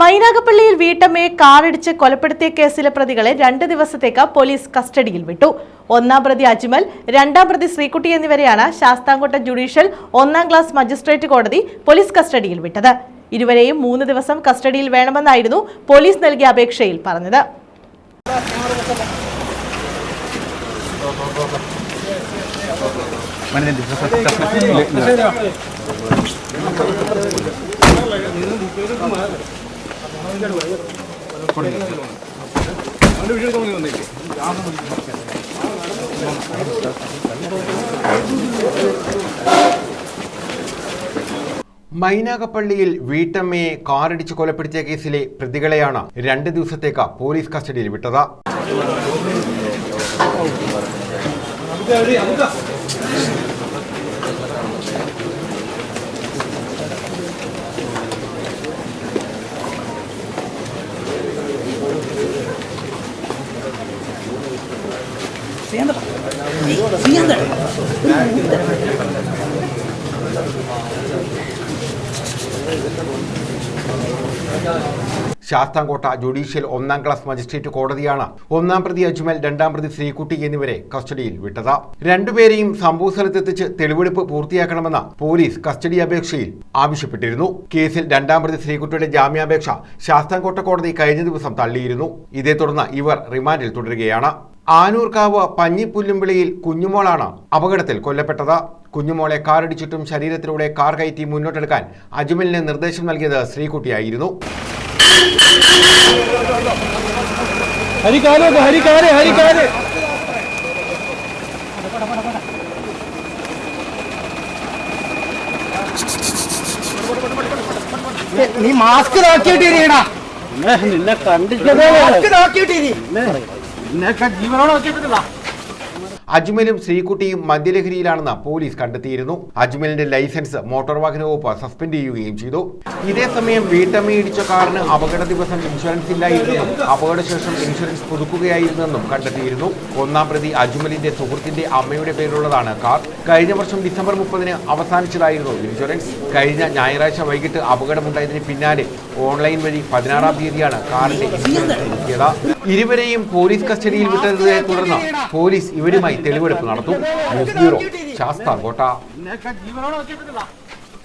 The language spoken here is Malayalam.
മൈനാഗപ്പള്ളിയിൽ വീട്ടമ്മയെ കാറിടിച്ച് കൊലപ്പെടുത്തിയ കേസിലെ പ്രതികളെ രണ്ട് ദിവസത്തേക്ക് പോലീസ് കസ്റ്റഡിയിൽ വിട്ടു. ഒന്നാം പ്രതി അജ്മൽ രണ്ടാം പ്രതി ശ്രീകുട്ടി എന്നിവരെയാണ് ശാസ്താംകോട്ട ജുഡീഷ്യൽ ഒന്നാം ക്ലാസ് മജിസ്ട്രേറ്റ് കോടതി പോലീസ് കസ്റ്റഡിയിൽ വിട്ടത്. ഇരുവരെയും മൂന്ന് ദിവസം കസ്റ്റഡിയിൽ വേണമെന്നായിരുന്നു പോലീസ് നൽകിയ അപേക്ഷയിൽ പറഞ്ഞത്. മൈനാഗപ്പള്ളിയിൽ വീട്ടമ്മയെ കാറിടിച്ച് കൊലപ്പെടുത്തിയ കേസിലെ പ്രതികളെയാണ് രണ്ട് ദിവസത്തേക്ക് പോലീസ് കസ്റ്റഡിയിൽ വിട്ടത്. ശാസ്താംകോട്ട ജുഡീഷ്യൽ ഒന്നാം ക്ലാസ് മജിസ്ട്രേറ്റ് കോടതിയാണ് ഒന്നാം പ്രതി അജ്മൽ രണ്ടാം പ്രതി ശ്രീകുട്ടി എന്നിവരെ കസ്റ്റഡിയിൽ വിട്ടത്. രണ്ടുപേരെയും സംഭവ സ്ഥലത്തെത്തിച്ച് തെളിവെടുപ്പ് പൂർത്തിയാക്കണമെന്ന് പോലീസ് കസ്റ്റഡി അപേക്ഷയിൽ ആവശ്യപ്പെട്ടിരുന്നു. കേസിൽ രണ്ടാം പ്രതി ശ്രീകുട്ടിയുടെ ജാമ്യാപേക്ഷ ശാസ്താംകോട്ട കോടതി കഴിഞ്ഞ ദിവസം തള്ളിയിരുന്നു. ഇതേ തുടർന്ന് ഇവർ റിമാൻഡിൽ തുടരുകയാണ്. ആനൂർക്കാവ് പഞ്ഞിപ്പുല്ലുംവിളിയിൽ കുഞ്ഞുമോളാണ് അപകടത്തിൽ കൊല്ലപ്പെട്ടത്. കുഞ്ഞുമോളെ കാറിടിച്ചിട്ടും ശരീരത്തിലൂടെ കാർ കയറ്റി മുന്നോട്ടെടുക്കാൻ അജ്മലിന് നിർദ്ദേശം നൽകിയത് ശ്രീകുട്ടിയായിരുന്നു. നീ മാസ്ക് നോക്കിയിട്ടിരിക്കണ നിന്നെ കണ്ടിട്ട് മാസ്ക് നോക്കിയിട്ടിരി അജ്മലും ശ്രീകുട്ടിയും മദ്യലഹരിയിലാണെന്ന് പോലീസ് കണ്ടെത്തിയിരുന്നു. അജ്മലിന്റെ ലൈസൻസ് മോട്ടോർ വാഹന വകുപ്പ് സസ്പെൻഡ് ചെയ്യുകയും ചെയ്തു. ഇതേസമയം വീട്ടമ്മയിടിച്ച കാറിന് അപകട ദിവസം ഇൻഷുറൻസ് ഇല്ലായിരുന്നെന്നും അപകടശേഷം ഇൻഷുറൻസ് പുതുക്കുകയായിരുന്നെന്നും കണ്ടെത്തിയിരുന്നു. ഒന്നാം പ്രതി അജ്മലിന്റെ സുഹൃത്തിന്റെ അമ്മയുടെ പേരിലുള്ളതാണ് കാർ. കഴിഞ്ഞ വർഷം ഡിസംബർ മുപ്പതിന് അവസാനിച്ചതായിരുന്നു ഇൻഷുറൻസ്. കഴിഞ്ഞ ഞായറാഴ്ച വൈകിട്ട് അപകടമുണ്ടായതിന് പിന്നാലെ ഓൺലൈൻ വഴി പതിനാറാം തീയതിയാണ് കാറിന്റെ ഇൻഷുറൻസ് പുതുക്കിയത് ഇരുവരെയും പോലീസ് കസ്റ്റഡിയിൽ വിട്ടതിനെ തുടർന്ന് പോലീസ് ഇവരുമായി തെളിവെടുപ്പ് നടത്തും. ന്യൂസ് ബ്യൂറോ ശാസ്ത്ര കോട്ട